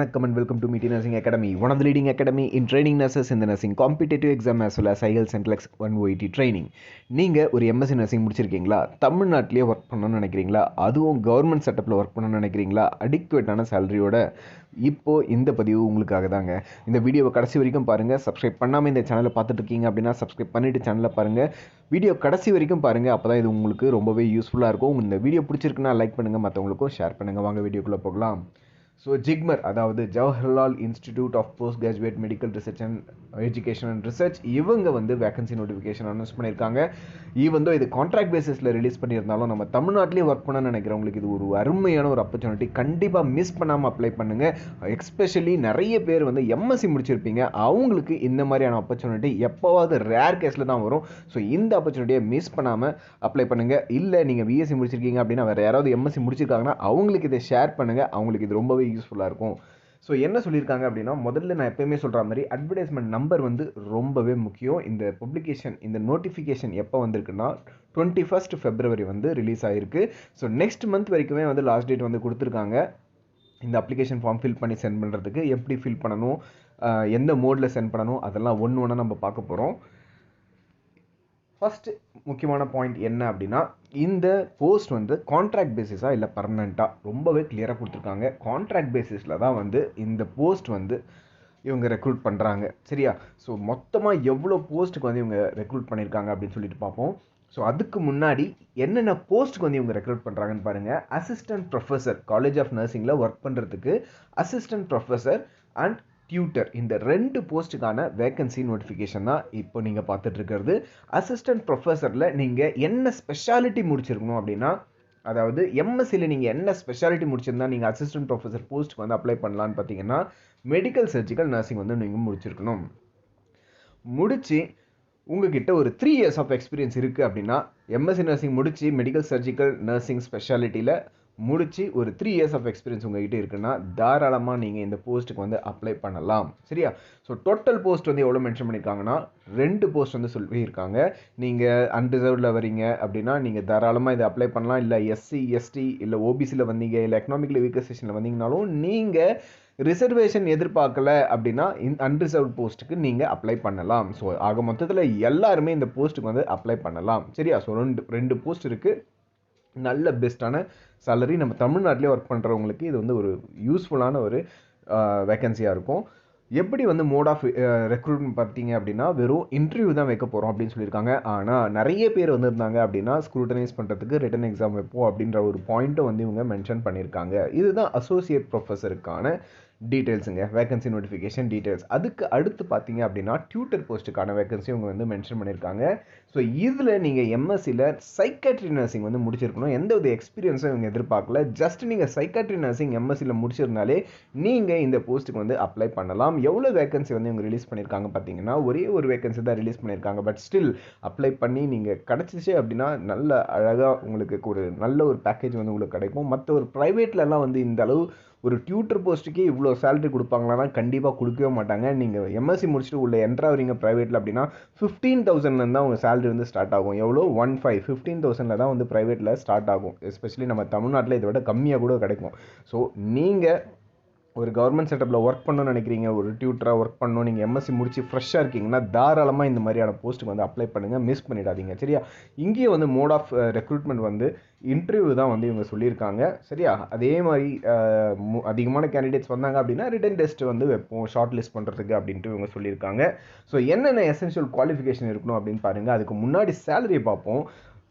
வணக்கம் and welcome to மீட்டி nursing academy one of the leading academy in training nurses இந்த nursing competitive exam as well as IELTS and clerks ஒன் YT training நீங்கள் ஒரு MSc nursing முடிச்சிருக்கீங்களா? தமிழ்நாட்டிலே work பண்ணணும்னு நினைக்கிறீங்களா? அதுவும் கவர்மெண்ட் செட்டப்பில் ஒர்க் பண்ணணும்னு நினைக்கிறீங்களா? அடிக்குவேட்டான சேலரியோட இப்போது இந்த பதிவு உங்களுக்காக தாங்க. இந்த வீடியோவை கடைசி வரைக்கும் பாருங்கள் சப்ஸ்கிரைப் பண்ணாமல் இந்த சேனலை பார்த்துட்டு இருக்கீங்க அப்படின்னா சப்ஸ்கிரைப் பண்ணிவிட்டு சேனலை பாருங்கள் வீடியோ கடைசி வரைக்கும் பாருங்கள் அப்போ தான் இது உங்களுக்கு ரொம்பவே யூஸ்ஃபுல்லாக இருக்கும். இந்த வீடியோ பிடிச்சிருக்குன்னா லைக் பண்ணுங்கள் மற்றவங்களுக்கும் ஷேர் பண்ணுங்கள் வாங்க வீடியோக்குள்ளே போகலாம். ஸோ ஜிக்மர் அதாவது Jawaharlal institute of post graduate medical research and education and research இவங்க வந்து வேகன்சி நோட்டிஃபிகேஷன் அனௌன்ஸ் பண்ணியிருக்காங்க. ஈவன் இது கான்ட்ராக்ட் பேசிஸில் ரிலீஸ் பண்ணியிருந்தாலும் நம்ம தமிழ்நாட்டிலே ஒர்க் பண்ண நினைக்கிறவங்களுக்கு இது ஒரு அருமையான ஒரு ஆப்பர்ச்சுனிட்டி கண்டிப்பாக மிஸ் பண்ணாமல் அப்ளை பண்ணுங்கள் எஸ்பெஷலி நிறைய பேர் வந்து எம்எஸ்சி முடிச்சிருப்பீங்க. அவங்களுக்கு இந்த மாதிரியான ஆப்பர்ச்சுனிட்டி எப்போவாவது ரேர் கேஸில் தான் வரும். ஸோ இந்த ஆப்பர்ச்சுனிட்டியை மிஸ் பண்ணாமல் அப்ளை பண்ணுங்கள் இல்லை நீங்கள் பிஎஸ்சி முடிச்சிருக்கீங்க அப்படின்னா வேறு யாராவது எம்எஸ்சி முடிச்சிருக்காங்கன்னா அவங்களுக்கு இதை ஷேர் பண்ணுங்கள் அவங்களுக்கு இது ரொம்பவே யூஸ்ஃபுல்லாக இருக்கும். ஸோ என்ன சொல்லியிருக்காங்க அப்படின்னா முதல்ல நான் எப்பயுமே சொல்கிற மாதிரி அட்வர்டைஸ்மெண்ட் நம்பர் வந்து ரொம்பவே முக்கியம். இந்த பப்ளிகேஷன் இந்த நோட்டிஃபிகேஷன் எப்போ வந்திருக்குன்னா டுவெண்ட்டி ஃபஸ்ட் ஃபெப்ரவரி வந்து ரிலீஸ் ஆகிருக்கு ஸோ நெக்ஸ்ட் மந்த் வரைக்குமே வந்து லாஸ்ட் டேட் வந்து கொடுத்துருக்காங்க. இந்த அப்ளிகேஷன் ஃபார்ம் ஃபில் பண்ணி சென்ட் பண்ணுறதுக்கு எப்படி ஃபில் பண்ணணும் எந்த மோடில் சென்ட் பண்ணணும் அதெல்லாம் ஒன்று ஒன்றா நம்ம பார்க்க போகிறோம் ஃபஸ்ட்டு முக்கியமான பாயிண்ட் என்ன அப்படின்னா இந்த போஸ்ட் வந்து கான்ட்ராக்ட் பேசிஸாக இல்லை பர்மனெண்ட்டாக ரொம்பவே கிளியராக கொடுத்துருக்காங்க. கான்ட்ராக்ட் பேசிஸில் தான் வந்து இந்த போஸ்ட் வந்து இவங்க ரெக்ரூட் பண்ணுறாங்க சரியா? ஸோ மொத்தமாக எவ்வளோ போஸ்ட்டுக்கு வந்து இவங்க ரெக்ரூட் பண்ணியிருக்காங்க அப்படின்னு சொல்லிட்டு பார்ப்போம். ஸோ அதுக்கு முன்னாடி என்னென்ன போஸ்ட்டுக்கு வந்து இவங்க ரெக்ரூட் பண்ணுறாங்கன்னு பாருங்கள் அசிஸ்டன்ட் ப்ரொஃபஸர் காலேஜ் ஆஃப் நர்சிங்கில் ஒர்க் பண்ணுறதுக்கு அசிஸ்டன்ட் ப்ரொஃபஸர் அண்ட் டியூட்டர் இந்த ரெண்டு போஸ்ட்டுக்கான வேக்கன்சி நோட்டிஃபிகேஷன் தான் இப்போ நீங்கள் பார்த்துட்ருக்கிறது. அசிஸ்டன்ட் ப்ரொஃபஸரில் நீங்கள் என்ன ஸ்பெஷாலிட்டி முடிச்சிருக்கணும் அப்படின்னா அதாவது எம்எஸ்சியில் நீங்கள் என்ன ஸ்பெஷாலிட்டி முடிச்சிருந்தா நீங்கள் அசிஸ்டன்ட் ப்ரொஃபஸர் போஸ்ட்டுக்கு வந்து அப்ளை பண்ணலான்னு பார்த்தீங்கன்னா மெடிக்கல் சர்ஜிக்கல் நர்சிங் வந்து நீங்கள் முடிச்சிருக்கணும். முடித்து உங்ககிட்ட ஒரு த்ரீ இயர்ஸ் ஆஃப் எக்ஸ்பீரியன்ஸ் இருக்குது அப்படின்னா எம்எஸ்சி நர்சிங் முடித்து மெடிக்கல் சர்ஜிக்கல் நர்சிங் ஸ்பெஷாலிட்டியில் முடித்து ஒரு த்ரீ இயர்ஸ் ஆஃப் எக்ஸ்பீரியன்ஸ் உங்ககிட்ட இருக்குன்னா தாராளமாக நீங்கள் இந்த போஸ்ட்டுக்கு வந்து அப்ளை பண்ணலாம். சரியா? ஸோ டோட்டல் போஸ்ட் வந்து எவ்வளோ மென்ஷன் பண்ணியிருக்காங்கன்னா ரெண்டு போஸ்ட் வந்து சொல்லியிருக்காங்க. நீங்கள் அன்ரிசர்வ்டில் வரீங்க அப்படின்னா நீங்கள் தாராளமாக இதை அப்ளை பண்ணலாம். இல்லை எஸ்சி எஸ்டி இல்லை ஓபிசியில் வந்தீங்க இல்லை எக்கனாமிக்கலி வீக்கர் செஷனில் வந்தீங்கனாலும் நீங்கள் ரிசர்வேஷன் எதிர்பார்க்கல அப்படின்னா இந்த அன்ரிசர்வ் போஸ்ட்டுக்கு நீங்கள் அப்ளை பண்ணலாம். ஸோ ஆக மொத்தத்தில் எல்லாருமே இந்த போஸ்ட்டுக்கு வந்து அப்ளை பண்ணலாம். சரியா? ஸோ ரெண்டு ரெண்டு போஸ்ட் இருக்குது நல்ல பெஸ்ட்டான சேலரி நம்ம தமிழ்நாட்டிலே ஒர்க் பண்ணுறவங்களுக்கு இது வந்து ஒரு யூஸ்ஃபுல்லான ஒரு வேக்கன்சியாக இருக்கும். எப்படி வந்து மோட் ஆஃப் ரெக்ரூட்மெண்ட் பார்த்தீங்க அப்படின்னா வெறும் இன்டர்வியூ தான் வைக்க போகிறோம் அப்படின்னு சொல்லியிருக்காங்க. ஆனால் நிறைய பேர் வந்திருந்தாங்க அப்படின்னா ஸ்க்ரூட்டனைஸ் பண்ணுறதுக்கு ரிட்டன் எக்ஸாம் வைப்போம் அப்படின்ற ஒரு பாயிண்ட்டை வந்து இவங்க மென்ஷன் பண்ணியிருக்காங்க. இதுதான் அசோசியேட் ப்ரொஃபஸருக்கான டீட்டெயில்ஸுங்க வேகன்சி நோட்டிஃபிகேஷன் டீட்டெயில்ஸ் அதுக்கு அடுத்து பார்த்தீங்க அப்படின்னா டியூட்டர் போஸ்ட்டுக்கான வேகன்சி இவங்க வந்து மென்ஷன் பண்ணியிருக்காங்க. ஸோ இதில் நீங்கள் எம்எஸ்சியில் சைக்காட்ரி நர்சிங் வந்து முடிச்சிருக்கணும். எந்த ஒரு எக்ஸ்பீரியன்ஸும் இவங்க எதிர்பார்க்கல. ஜஸ்ட் நீங்கள் சைக்காட்ரி நர்சிங் எம்எஸ்சியில் முடிச்சிருந்தாலே நீங்கள் இந்த போஸ்ட்டுக்கு வந்து அப்ளை பண்ணலாம். எவ்வளோ வேகன்சி வந்து இவங்க ரிலீஸ் பண்ணியிருக்காங்க பார்த்தீங்கன்னா ஒரே ஒரு வேகன்சி தான் ரிலீஸ் பண்ணியிருக்காங்க பட் ஸ்டில் அப்ளை பண்ணி நீங்கள் கிடச்சிச்சு அப்படின்னா நல்ல அழகாக உங்களுக்கு ஒரு நல்ல ஒரு பேக்கேஜ் வந்து உங்களுக்கு கிடைக்கும். மற்ற ஒரு ப்ரைவேட்லலாம் வந்து இந்த அளவு ஒரு டியூட்டர் போஸ்ட்டுக்கே இவ்வளோ சேலரி கொடுப்பாங்களான்னா கண்டிப்பாக கொடுக்கவே மாட்டாங்க. நீங்கள் எம்எஸ்சி முடிச்சுட்டு உள்ள என்ட்ராவீங்க ப்ரைவேட்டில் அப்படின்னா ஃபிஃப்டீன் தௌசண்ட்லேருந்து தான் உங்கள் சேலரி வந்து ஸ்டார்ட் ஆகும். எவ்வளோ? ஒன் ஃபைவ் ஃபிஃப்டீன் தௌசண்டில் தான் வந்து ப்ரைவேட்டில் ஸ்டார்ட் ஆகும். எஸ்பெஷலி நம்ம தமிழ்நாட்டில் இதை விட கம்மியாக கூட கிடைக்கும். ஸோ நீங்கள் ஒரு கவர்மெண்ட் செட்டப்பில் ஒர்க் பண்ணணும்னு நினைக்கிறீங்க ஒரு டியூட்டராக ஒர்க் பண்ணணும் நீங்கள் எம்எஸ்சி முடிச்சு ஃப்ரெஷ்ஷாக இருக்கீங்கன்னா தாராளமாக இந்த மாதிரியான போஸ்ட்டுக்கு வந்து அப்ளை பண்ணுங்கள் மிஸ் பண்ணிடாதீங்க சரியா? இங்கேயே வந்து மோட் ஆஃப் ரெக்ரூட்மெண்ட் வந்து இன்டர்வியூ தான் வந்து இவங்க சொல்லியிருக்காங்க சரியா? அதே மாதிரி அதிகமான கேண்டிடேட்ஸ் வந்தாங்க அப்படின்னா ரிட்டன் டெஸ்ட் வந்து வைப்போம் ஷார்ட் லிஸ்ட் பண்ணுறதுக்கு அப்படின்ட்டு இவங்க சொல்லியிருக்காங்க. ஸோ என்னென்ன எசென்ஷியல் குவாலிஃபிகேஷன் இருக்கணும் அப்படின்னு பாருங்கள் அதுக்கு முன்னாடி சேலரி பார்ப்போம்.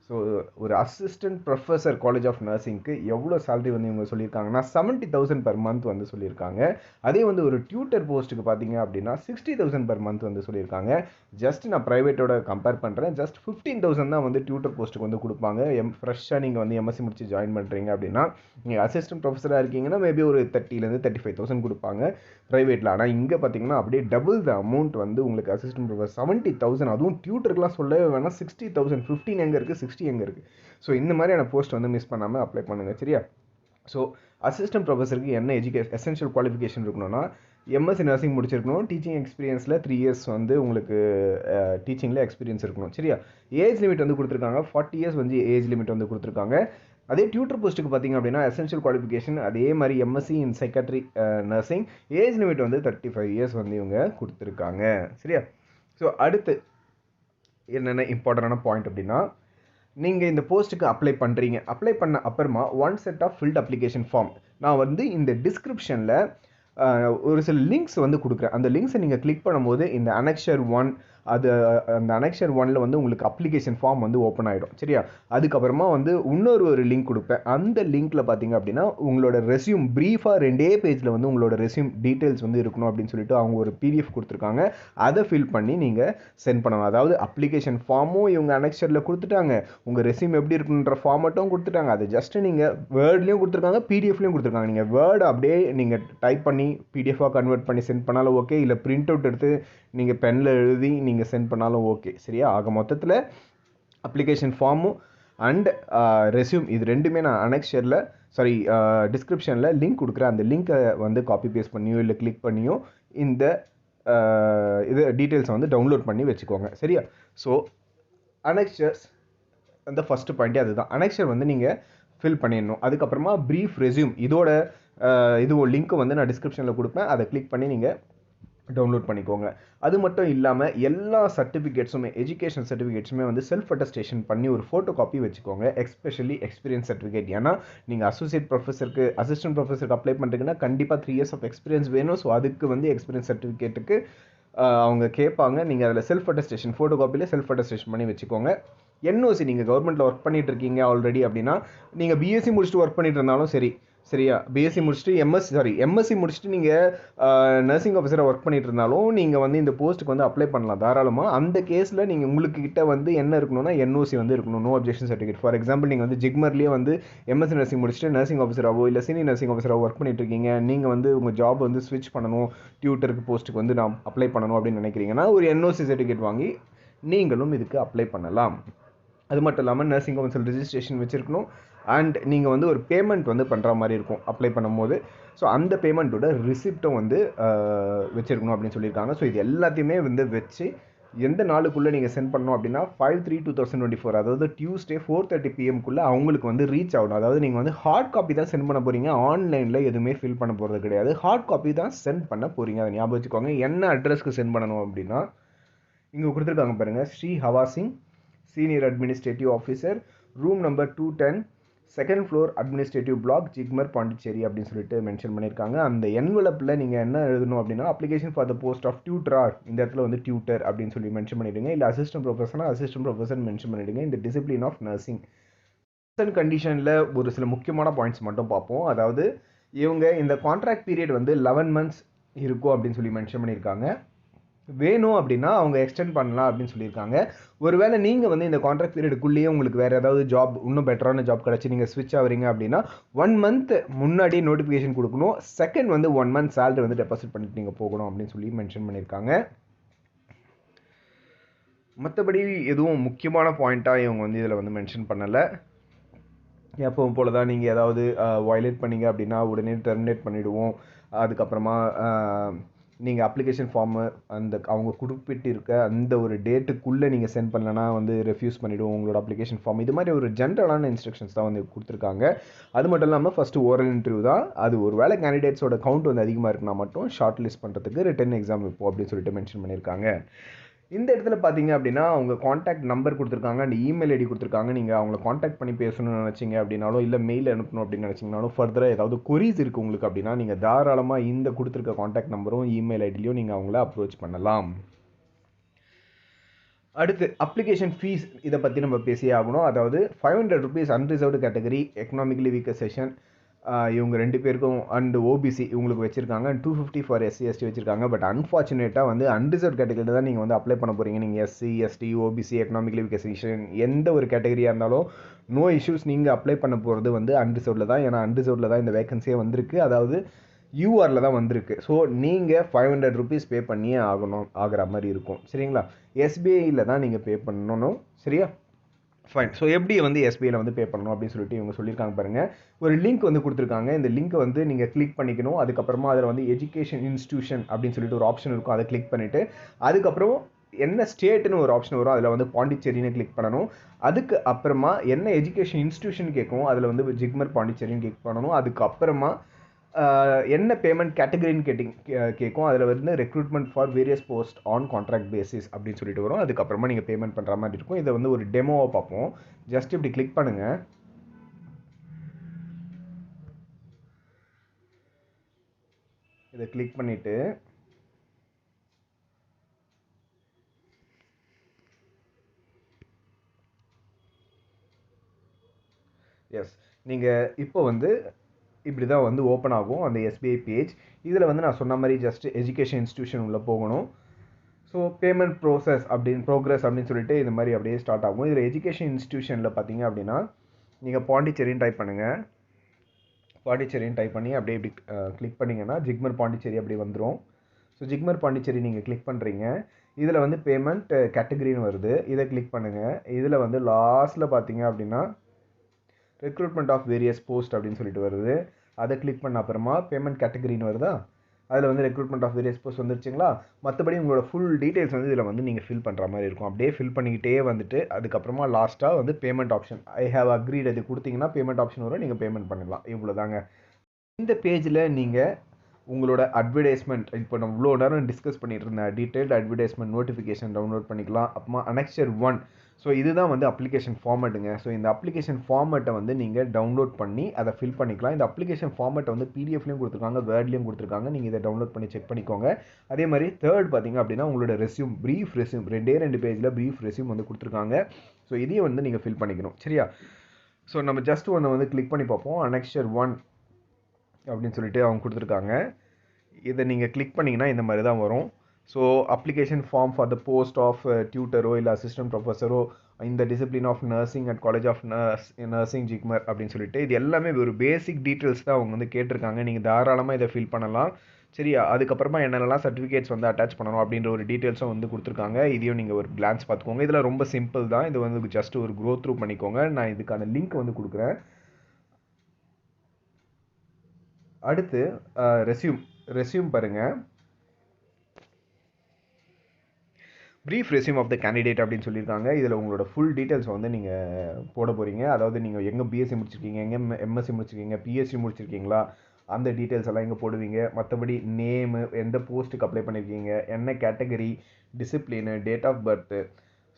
ஸோ ஒரு அசிஸ்டன்ட் ப்ரொஃபஸர் காலேஜ் ஆஃப் நர்சிங்க்கு எவ்வளோ சேலரி வந்து இவங்க சொல்லியிருக்காங்கன்னா செவன்ட்டி தௌசண்ட் பர் மந்த் வந்து சொல்லியிருக்காங்க. அதே வந்து ஒரு டியூட்டர் போஸ்ட்டுக்கு பார்த்தீங்க அப்படின்னா சிக்ஸ்டி தௌசண்ட் பர் மந்த் வந்து சொல்லியிருக்காங்க. ஜஸ்ட் நான் ப்ரைவேட்டோட கம்பேர் பண்ணுறேன் ஜஸ்ட் ஃபிஃப்டீன் தௌசண்ட் தான் வந்து டியூட்டர் போஸ்ட்டுக்கு வந்து கொடுப்பாங்க. எம் ஃப்ரெஷ்ஷாக நீங்கள் வந்து எம்எஸ்சி முடிச்சு ஜாயின் பண்ணுறீங்க அப்படின்னா நீங்கள் அசிஸ்டன்ட் ப்ரொஃபஸராக இருக்கீங்கன்னா மேபி ஒரு தேர்ட்டிலேருந்து தேர்ட்டி ஃபைவ் தௌசண்ட் கொடுப்பாங்க ப்ரைவேட்டில் ஆனால் இங்கே பார்த்தீங்கன்னா அப்படியே டபுள் த அமௌண்ட் வந்து உங்களுக்கு அசிஸ்டன்ட் ப்ரொஃபஸர் செவன்ட்டி தௌசண்ட் அதுவும் டியூட்டருக்குலாம் சொல்லவே வேணாம். சிக்ஸ்டி தௌசண்ட் ஃபிஃப்டீன் எங்கே இருக்குது சிக்ஸ்டி எங்கே இருக்குது ஸோ இந்த மாதிரியான போஸ்ட் வந்து மிஸ் பண்ணாமல் அப்ளை பண்ணுங்கள் சரியா? ஸோ அசிஸ்டன்ட் ப்ரொஃபஸருக்கு என்ன எஜுகேஷன் எசென்ஷியல் குவாலிஃபிகேஷன் இருக்கணும்னா எம்எஸ்சி நர்சிங் முடிச்சிருக்கணும் டீச்சிங் எக்ஸ்பீரியன்ஸில் த்ரீ இயர்ஸ் வந்து உங்களுக்கு டீச்சிங்கில் எக்ஸ்பீரியன்ஸ் இருக்கணும் சரியா? ஏஜ் லிமிட் வந்து கொடுத்துருக்காங்க ஃபார்ட்டி இயர்ஸ் வந்து ஏஜ் லிமிட் வந்து கொடுத்துருக்காங்க. அதே டியூட்டர் போஸ்ட்டுக்கு பார்த்தீங்க அப்படின்னா எசென்ஷியல் குவாலிஃபிகேஷன் அதே மாதிரி MSc in secretary nursing age limit வந்து தேர்ட்டி ஃபைவ் இயர்ஸ் வந்து இவங்க கொடுத்துருக்காங்க சரியா? ஸோ அடுத்து என்னென்ன இம்பார்ட்டண்டான பாயிண்ட் அப்படின்னா நீங்கள் இந்த போஸ்ட்டுக்கு அப்ளை பண்ணுறீங்க அப்ளை பண்ண அப்புறமா one set of filled application form நான் வந்து இந்த டிஸ்கிரிப்ஷனில் ஒரு சில லிங்க்ஸ் வந்து கொடுக்குறேன். அந்த லிங்க்ஸை நீங்கள் கிளிக் பண்ணும்போது இந்த அனெக்ஷர் ஒன் அது அந்த அனெக்ஷர் ஒனில் வந்து உங்களுக்கு அப்ளிகேஷன் ஃபார்ம் வந்து ஓப்பன் ஆகிடும் சரியா? அதுக்கப்புறமா வந்து இன்னொரு ஒரு லிங்க் கொடுப்பேன். அந்த லிங்க்கில் பார்த்தீங்க அப்படின்னா உங்களோட ரெஸ்யூம் ப்ரீஃபாக ரெண்டே பேஜில் வந்து உங்களோட ரெஸ்யூம் டீட்டெயில்ஸ் வந்து இருக்கணும் அப்படின்னு சொல்லிட்டு அவங்க ஒரு பிடிஎஃப் கொடுத்துருக்காங்க. அதை ஃபில் பண்ணி நீங்கள் சென்ட் பண்ணணும் அதாவது அப்ளிகேஷன் ஃபார்மும் இவங்க அனெக்ஷரில் கொடுத்துட்டாங்க. உங்கள் ரெஸ்யூம் எப்படி இருக்குன்ற ஃபார்மட்டும் கொடுத்துட்டாங்க. அது ஜஸ்ட்டு நீங்கள் வேர்ட்லேயும் கொடுத்துருக்காங்க பிடிஎஃப்லேயும் கொடுத்துருக்காங்க. நீங்கள் வேர்டு அப்படியே நீங்கள் டைப் பண்ணி பிடிஎஃபாக கன்வெர்ட் பண்ணி சென்ட் பண்ணாலும் ஓகே இல்லை பிரிண்ட் அவுட் எடுத்து நீங்கள் பெனில் எழுதி நீங்கள் நீங்கள் சென்ட் பண்ணாலும் ஓகே சரியா? ஆக மொத்தத்தில் அப்ளிகேஷன் ஃபார்மும் அண்ட் ரெஸ்யூம் இது ரெண்டுமே நான் அனெக்ஷரில் சாரி டிஸ்கிரிப்ஷனில் லிங்க் கொடுக்குறேன். அந்த லிங்க்கை வந்து காப்பி பேஸ்ட் பண்ணியோ இல்லை கிளிக் பண்ணியோ இந்த uh, இது டீட்டெயில்ஸை வந்து டவுன்லோட் பண்ணி வச்சுக்கோங்க. சரியா? ஸோ அனெக்ஷர்ஸ் அந்த ஃபஸ்ட்டு பாயிண்ட்டே அதுதான். அனெக்ஷர் வந்து நீங்கள் ஃபில் பண்ணிடணும். அதுக்கப்புறமா ப்ரீஃப் ரெஸ்யூம் இதோட uh, இது லிங்க்கு வந்து நான் டிஸ்கிரிப்ஷனில் கொடுப்பேன். அதை கிளிக் பண்ணி நீங்கள் டவுன்லோட் பண்ணிக்கோங்க. அது மட்டும் இல்லாமல் எல்லா சர்டிஃபிகேட்ஸுமே எஜுகேஷன் சர்டிஃபிகேட்ஸுமே வந்து செல்ஃப் அட்டஸ்டேஷன் பண்ணி ஒரு ஃபோட்டோ காப்பி வச்சுக்கோங்க. எஸ்பெஷலி எக்ஸ்பீரியன்ஸ் சர்டிஃபிகேட் ஏன்னா நீங்கள் அசோசியேட் ப்ரொஃபஸருக்கு அசிஸ்டன்ட் ப்ரொஃபஸருக்கு அப்ளை பண்ணுறீங்கன்னா கண்டிப்பாக த்ரீ இயர்ஸ் ஆஃப் எக்ஸ்பீரியன்ஸ் வேணும். ஸோ அதுக்கு வந்து எக்ஸ்பீரியன்ஸ் சர்டிஃபிகேட்டுக்கு அவங்க கேட்பாங்க. நீங்கள் அதில் செல்ஃப் அட்டஸ்டேஷன் ஃபோட்டோ காப்பியில் செல்ஃப் அட்டஸ்டேஷன் பண்ணி வச்சுக்கோங்க என்ஓசி நீங்கள் கவர்மெண்ட்டில் ஒர்க் பண்ணிட்டு இருக்கீங்க ஆல்ரெடி அப்படின்னா நீங்கள் பிஎஸ்சி முடிச்சுட்டு ஒர்க் பண்ணிட்டு இருந்தாலும் சரி சரியா? பிஎஸ்சி முடிச்சுட்டு எம்எஸ்சி சாரி எம்எஸ்சி முடிச்சுட்டு நீங்கள் நர்சிங் ஆஃபீஸராக ஒர்க் பண்ணிட்டு இருந்தாலும் நீங்கள் வந்து இந்த போஸ்ட்டுக்கு வந்து அப்ளை பண்ணலாம் தாராளமாக அந்த கேஸில் நீங்கள் உங்களுக்கு கிட்ட வந்து என்ன இருக்கணும்னா என்ஓசி வந்து இருக்கணும். No objection certificate for example நீங்கள் வந்து ஜிக்மர்லேயே வந்து எம்எஸ்சி நர்சிங் முடிச்சுட்டு நர்சிங் ஆஃபீஸராகவோ இல்லை சீனியர் நர்சிங் ஆஃபீஸராக ஒர்க் பண்ணிட்டு இருக்கீங்க நீங்கள் வந்து உங்கள் ஜாப் வந்து ஸ்விட்ச் பண்ணணும். டியூட்டருக்கு போஸ்ட்டுக்கு வந்து நான் அப்ளை பண்ணணும் அப்படின்னு நினைக்கிறீங்கன்னா ஒரு என்ஓசி சர்டிஃபிகேட் வாங்கி நீங்களும் இதுக்கு அப்ளை பண்ணலாம். அது மட்டும் இல்லாமல் நர்சிங் கவுன்சில் ரிஜிஸ்ட்ரேஷன் வச்சுருக்கணும். அண்ட் நீங்கள் வந்து ஒரு பேமெண்ட் வந்து பண்ணுற மாதிரி இருக்கும் அப்ளை பண்ணும்போது. ஸோ அந்த பேமெண்ட்டோட ரிசிப்டும் வந்து வச்சுருக்கணும் அப்படின்னு சொல்லியிருக்காங்க. ஸோ இது எல்லாத்தையுமே வந்து வச்சு எந்த நாளுக்குள்ளே நீங்கள் சென்ட் பண்ணணும் அப்படின்னா five three two thousand twenty four அதாவது டியூஸ்டே ஃபோர் தேர்ட்டி பிஎம்குள்ளே அவங்களுக்கு வந்து ரீச் ஆகணும். அதாவது நீங்கள் வந்து ஹார்ட் காப்பி தான் சென்ட் பண்ண போகிறீங்க ஆன்லைனில் எதுவுமே ஃபில் பண்ண போகிறது கிடையாது. ஹார்ட் காப்பி தான் சென்ட் பண்ண போகிறீங்க அதை ஞாபகம் வச்சுக்கோங்க. என்ன அட்ரஸ்க்கு சென்ட் பண்ணணும் அப்படின்னா இங்கே கொடுத்துருக்காங்க பாருங்கள் Shri Hawa Singh senior administrative officer room number two ten second floor administrative block JIPMER Pondicherry அப்படின்னு சொல்லிட்டு மென்ஷன் பண்ணியிருக்காங்க அந்த என்வலப்பில் நீங்கள் என்ன எழுதணும் அப்படின்னா application for the post of டியூட்டரா இந்த இடத்துல வந்து டியூட்டர் அப்படின்னு சொல்லி மென்ஷன் பண்ணிடுங்க. இல்லை அசிஸ்டன்ட் ப்ரொஃபஸர்னா அசிஸ்டன்ட் ப்ரொஃபஸர் மென்ஷன் பண்ணிடுங்க. இந்த டிசிப்ளின் ஆஃப் நர்சிங் அண்ட் கண்டிஷனில் ஒரு சில முக்கியமான பாயிண்ட்ஸ் மட்டும் பார்ப்போம். அதாவது இவங்க இந்த கான்ட்ராக்ட் பீரியட் வந்து லெவன் மந்த்ஸ் இருக்கும் அப்படின்னு சொல்லி மென்ஷன் பண்ணியிருக்காங்க வேணும் அப்படின்னா அவங்க எக்ஸ்டெண்ட் பண்ணலாம் அப்படின்னு சொல்லியிருக்காங்க. ஒருவேளை நீங்கள் வந்து இந்த கான்ட்ராக்ட் பீரியடுக்குள்ளேயே உங்களுக்கு வேறு ஏதாவது ஜாப் இன்னும் பெட்டரான ஜாப் கிடச்சி நீங்கள் ஸ்விட்ச் ஆகிறீங்க அப்படின்னா ஒன் மந்த் முன்னாடி நோட்டிஃபிகேஷன் கொடுக்கணும். செகண்ட் வந்து ஒன் மந்த் சேலரி வந்து டெபாசிட் பண்ணிட்டு நீங்கள் போகணும் அப்படின்னு சொல்லி மென்ஷன் பண்ணியிருக்காங்க. மற்றபடி எதுவும் முக்கியமான பாயிண்ட்டாக இவங்க வந்து இதில் வந்து மென்ஷன் பண்ணலை. எப்பவும் போல தான் நீங்கள் ஏதாவது வயலேட் பண்ணீங்க அப்படின்னா உடனே டெர்மினேட் பண்ணிவிடுவோம் அதுக்கப்புறமா நீங்கள் அப்ளிகேஷன் ஃபார்மு அந்த அவங்க குறிப்பிட்டிருக்க அந்த ஒரு டேட்டுக்குள்ளே நீங்கள் சென்ட் பண்ணலன்னா வந்து ரெஃப்யூஸ் பண்ணிவிடுவோம் உங்களோட அப்ளிகேஷன் ஃபார்ம் இது மாதிரி ஒரு ஜென்ரலான இன்ஸ்ட்ரக்ஷன்ஸ் தான் வந்து கொடுத்துருக்காங்க. அது மட்டும் இல்லாமல் ஃபஸ்ட்டு ஓரல் இன்டர்வியூ தான். அது ஒரு வேளை கேண்டிடேட்ஸோட கவுண்ட் வந்து அதிகமாக இருக்குன்னா மட்டும் ஷார்ட் லிஸ்ட் பண்ணுறதுக்கு ரிட்டன் எக்ஸாம் வைப்போம் அப்படின்னு சொல்லிட்டு மென்ஷன் பண்ணியிருக்காங்க இந்த இடத்துல பார்த்தீங்க அப்படின்னா அவங்க காண்டாக்ட் நம்பர் கொடுத்துருக்காங்க அண்ட் இமெயில் ஐடி கொடுத்துருக்காங்க. நீங்கள் அவங்கள காண்டாக்ட் பண்ணி பேசணும்னு நினச்சிங்க அப்படின்னாலும் இல்லை மெயில் அனுப்பணும் அப்படின்னு நினச்சிங்கனாலும் ஃபர்தராக ஏதாவது கொரிஸ் இருக்குது உங்களுக்கு அப்படின்னா நீங்கள் தாராளமாக இந்த கொடுத்துருக்க காண்டாக்ட் நம்பரும் இமெயில் ஐடிலையும் நீங்கள் அவங்கள அப்ரோச் பண்ணலாம். அடுத்து அப்ளிகேஷன் ஃபீஸ் இதை பற்றி நம்ம பேசியே ஆகணும். அதாவது five hundred rupees unreserved category economically weaker section இவங்க ரெண்டு பேருக்கும் அண்டு ஓபிசி இவங்களுக்கு வச்சுருக்காங்க. And two fifty for SC ST வச்சிருக்காங்க. பட் அன்ஃபார்ச்சுனேட்டாக வந்து அன்ரிசர்வ் கேட்டகரியில் தான் நீங்கள் வந்து அப்ளை பண்ண போகிறீங்க நீங்கள் SC ST OBC economically weaker எந்த ஒரு கேட்டகரியாக இருந்தாலும் நோ இஷ்யூஸ் நீங்கள் அப்ளை பண்ண போகிறது வந்து அன்ரிசர்வ்டில் தான். ஏன்னா அன்ரிசர்வ்டில் தான் இந்த வேகன்சியே வந்திருக்கு. அதாவது யூஆரில் தான் வந்திருக்கு. ஸோ நீங்கள் ஃபைவ் ஹண்ட்ரட் ருபீஸ் பே பண்ணியே ஆகணும் ஆகிற மாதிரி இருக்கும். சரிங்களா? எஸ்பிஐயில் தான் நீங்கள் பே பண்ணணும். சரியா? ஃபைன் ஸோ எப்படி வந்து எஸ்பிஐயில் வந்து பே பண்ணணும் அப்படின்னு சொல்லிட்டு இவங்க சொல்லியிருக்காங்க பாருங்கள் ஒரு லிங்க் வந்து கொடுத்துருக்காங்க. இந்த லிங்க்கை வந்து நீங்கள் கிளிக் பண்ணிக்கணும். அதுக்கப்புறமா அதில் வந்து எஜுகேஷன் இன்ஸ்டியூஷன் அப்படின்னு சொல்லிட்டு ஒரு ஆப்ஷன் இருக்கும். அதை கிளிக் பண்ணிவிட்டு அதுக்கப்புறம் என்ன ஸ்டேட்டுன்னு ஒரு ஆப்ஷன் வரும். அதில் வந்து பாண்டிச்சேரின்னு கிளிக் பண்ணணும். அதுக்கு அப்புறமா என்ன எஜுகேஷன் இன்ஸ்டியூஷன் கேட்கும் அதில் வந்து ஜிக்மர் பாண்டிச்சேரின்னு கிளிக் பண்ணணும். அதுக்கப்புறமா என்ன பேமெண்ட் கேட்டகரின்னு கேட்டிங் கேட்கும் அதில் வந்து recruitment for various post on contract basis அப்படின்னு சொல்லிட்டு வரும். அதுக்கப்புறமா நீங்கள் பேமெண்ட் பண்ணுற மாதிரி இருக்கும். இதை வந்து ஒரு டெமோவை பார்ப்போம். ஜஸ்ட் இப்படி கிளிக் பண்ணுங்கள் இதை கிளிக் பண்ணிவிட்டு எஸ் நீங்கள் இப்போ வந்து இப்படி தான் வந்து ஓப்பன் ஆகும் அந்த எஸ்பிஐ பேஜ் இதில் வந்து நான் சொன்ன மாதிரி ஜஸ்ட் எஜுகேஷன் இன்ஸ்டியூஷன் உள்ளே போகணும். ஸோ பேமெண்ட் ப்ரோசஸ் அப்படின்னு ப்ரோக்ரஸ் அப்படின்னு சொல்லிட்டு இந்த மாதிரி அப்படியே ஸ்டார்ட் ஆகும். இதில் எஜுகேஷன் இன்ஸ்டியூஷனில் பார்த்தீங்க அப்படின்னா நீங்கள் பாண்டிச்சேரின்னு டைப் பண்ணுங்கள் பாண்டிச்சேரின்னு டைப் பண்ணி அப்படியே இப்படி கிளிக் பண்ணிங்கன்னா ஜிக்மர் பாண்டிச்சேரி அப்படி வந்துடும் ஸோ ஜிக்மர் பாண்டிச்சேரி நீங்கள் கிளிக் பண்ணுறீங்க இதில் வந்து பேமெண்ட் கேட்டகரின்னு வருது. இதை கிளிக் பண்ணுங்கள் இதில் வந்து லாஸ்ட்டில் பார்த்தீங்க அப்படின்னா ரெக்ரூட்மெண்ட் ஆஃப் வேரியஸ் போஸ்ட் அப்படின்னு சொல்லிட்டு வருது. அதை கிளிக் பண்ண அப்புறமா பேமெண்ட் கேட்டகரின்னு வருதா? அதில் வந்து ரெக்ரூட்மெண்ட் ஆஃப் வேரியஸ் போஸ்ட் வந்துருச்சுங்களா? மற்றபடி உங்களோட ஃபுல் டீட்டெயில்ஸ் வந்து இதில் வந்து நீங்கள் ஃபில் பண்ணுற மாதிரி இருக்கும். அப்படியே ஃபில் பண்ணிக்கிட்டே வந்துட்டு அதுக்கப்புறமா லாஸ்ட்டாக வந்து payment option I have agreed அது கொடுத்தீங்கன்னா பேமெண்ட் ஆப்ஷன் வரும். நீங்கள் பேமெண்ட் பண்ணிடலாம் இவ்வளோ தாங்க இந்த பேஜில் நீங்கள் உங்களோட அட்வர்டைஸ்மெண்ட் இப்போ நம்ம இவ்வளோ நேரம் டிஸ்கஸ் பண்ணிட்டு இருந்தேன் டீட்டெயில்டு அட்வர்டைஸ்மெண்ட் நோட்டிஃபிகேஷன் டவுன்லோட் பண்ணிக்கலாம். அப்புறமா அனெக்சர் ஒன் ஸோ இதுதான் வந்து அப்ளிகேஷன் ஃபார்மேட்டுங்க ஸோ இந்த அப்ளிகேஷன் ஃபார்மேட்டை வந்து நீங்கள் டவுன்லோட் பண்ணி அதை ஃபில் பண்ணிக்கலாம். இந்த அப்ளிகேஷன் ஃபார்மேட்டை வந்து பிடிஎஃப்லையும் கொடுத்துருக்காங்க வேர்ட்லையும் கொடுத்துருக்காங்க. நீங்கள் இதை டவுன்லோட் பண்ணி செக் பண்ணிக்கோங்க. அதே மாதிரி தேர்ட் பார்த்தீங்க அப்படின்னா உங்களோட ரெஸ்யூம் ப்ரீஃப் ரெஸ்யூம் ரெண்டே ரெண்டு பேஜில் ப்ரீஃப் ரெஸ்யூம் வந்து கொடுத்துருக்காங்க. ஸோ இதையும் வந்து நீங்கள் ஃபில் பண்ணிக்கணும். சரியா? ஸோ நம்ம ஜஸ்ட் ஒன்று வந்து கிளிக் பண்ணி பார்ப்போம். அனெக்ஸ்டர் ஒன் அப்படின்னு சொல்லிட்டு அவங்க கொடுத்துருக்காங்க. இதை நீங்கள் கிளிக் பண்ணிங்கன்னா இந்த மாதிரி தான் வரும். So application form for the post of டியூட்டரோ இல்லை அசிஸ்டன்ட் ப்ரொஃபஸரோ இந்த discipline of nursing at college of nurse nursing JIPMER அப்படின்னு சொல்லிட்டு இது எல்லாமே ஒரு பேசிக் டீட்டெயில்ஸ் தான் அவங்க வந்து கேட்டிருக்காங்க. நீங்கள் தாராளமாக இதை ஃபில் பண்ணலாம். சரியா? அதுக்கப்புறமா என்னென்னலாம் சர்டிஃபிகேட்ஸ் வந்து அட்டாச் பண்ணணும் அப்படின்ற ஒரு டீட்டெயில்ஸும் வந்து கொடுத்துருக்காங்க. இதையும் நீங்கள் ஒரு கிளான்ஸ் பார்த்துக்கோங்க. இதில் ரொம்ப சிம்பிள் தான். இது வந்து ஜஸ்ட் ஒரு க்ரோ த்ரூ பண்ணிக்கோங்க. நான் இதுக்கான லிங்க் வந்து கொடுக்குறேன். அடுத்து ரெஸ்யூம் ரெஸ்யூம் பாருங்கள் brief resume of the candidate அப்படின்னு சொல்லியிருக்காங்க. இதில் உங்களோட ஃபுல் டீட்டெயில்ஸ் வந்து நீங்கள் போட போகிறீங்க அதாவது நீங்கள் எங்கே பிஎஸ்சி முடிச்சிருக்கீங்க எங்கே எம்எஸ்சி முடிச்சிருக்கீங்க பிஎஸ்சி முடிச்சிருக்கீங்களா அந்த டீட்டெயில்ஸ் எல்லாம் இங்கே போடுவீங்க? மற்றபடி நேமு எந்த போஸ்ட்டுக்கு அப்ளை பண்ணியிருக்கீங்க என்ன category discipline date of birth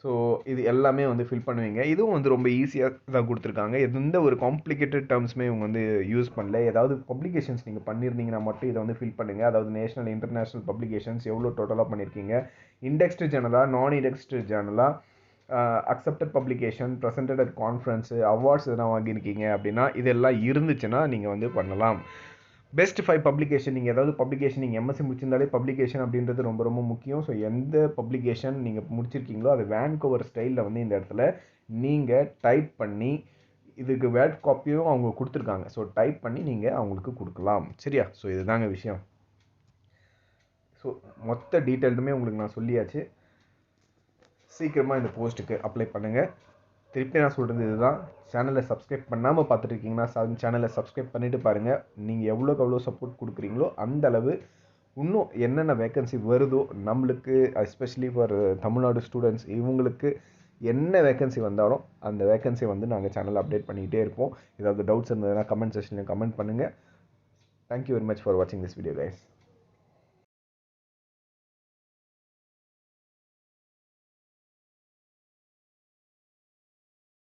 so இது எல்லாமே வந்து ஃபில் பண்ணுவீங்க. இதுவும் வந்து ரொம்ப ஈஸியாக தான் கொடுத்துருக்காங்க. எந்த ஒரு காம்ப்ளிகேட்டட் டேர்ம்ஸுமே இவங்க வந்து யூஸ் பண்ணல. ஏதாவது பப்ளிகேஷன்ஸ் நீங்கள் பண்ணியிருந்தீங்கன்னா மட்டும் இதை வந்து ஃபில் பண்ணுங்கள் அதாவது நேஷனல் இன்டர்நேஷ்னல் பப்ளிகேஷன்ஸ் எவ்வளோ டோட்டலாக பண்ணியிருக்கீங்க இண்டெக்ஸ்டு ஜேர்னலாக நான் indexed ஜேர்னலாக accepted publication presented at conference awards எதனா வாங்கியிருக்கீங்க அப்படின்னா இதெல்லாம் இருந்துச்சுன்னா நீங்கள் வந்து பண்ணலாம். பெஸ்ட் ஃபைவ் பப்ளிகேஷன் நீங்கள் ஏதாவது பப்ளிகேஷன் நீங்கள் எம்எஸ்சி முடிச்சிருந்தாலே பப்ளிகேஷன் அப்படின்றது ரொம்ப ரொம்ப முக்கியம். ஸோ எந்த பப்ளிகேஷன் நீங்கள் முடிச்சிருக்கீங்களோ அது வேன் கவர் ஸ்டைலில் வந்து இந்த இடத்துல நீங்கள் டைப் பண்ணி இதுக்கு வேட் காப்பியும் அவங்க கொடுத்துருக்காங்க. ஸோ டைப் பண்ணி நீங்கள் அவங்களுக்கு கொடுக்கலாம். சரியா? ஸோ இதுதாங்க விஷயம். ஸோ மொத்த டீட்டெயில்டுமே உங்களுக்கு நான் சொல்லியாச்சு. சீக்கிரமாக இந்த போஸ்ட்டுக்கு அப்ளை பண்ணுங்கள் திருப்பி நான் சொல்கிறது இதுதான். சேனலை சப்ஸ்கிரைப் பண்ணாமல் பார்த்துட்டு இருக்கீங்கன்னா சேனலை சப்ஸ்கிரைப் பண்ணிவிட்டு பாருங்கள் நீங்கள் எவ்வளோக்கு எவ்வளோ சப்போர்ட் கொடுக்குறீங்களோ அந்த அளவு இன்னும் என்னென்ன வேக்கன்சி வருதோ நம்மளுக்கு எஸ்பெஷலி ஃபார் தமிழ்நாடு ஸ்டூடெண்ட்ஸ் இவங்களுக்கு என்ன வேக்கன்சி வந்தாலும் அந்த வேக்கன்சி வந்து நாங்கள் சேனலில் அப்டேட் பண்ணிக்கிட்டே இருப்போம். ஏதாவது டவுட்ஸ் இருந்ததுன்னா கமெண்ட் செஷனில் கமெண்ட் பண்ணுங்கள் thank you very much for வாட்சிங் திஸ் வீடியோ கைஸ்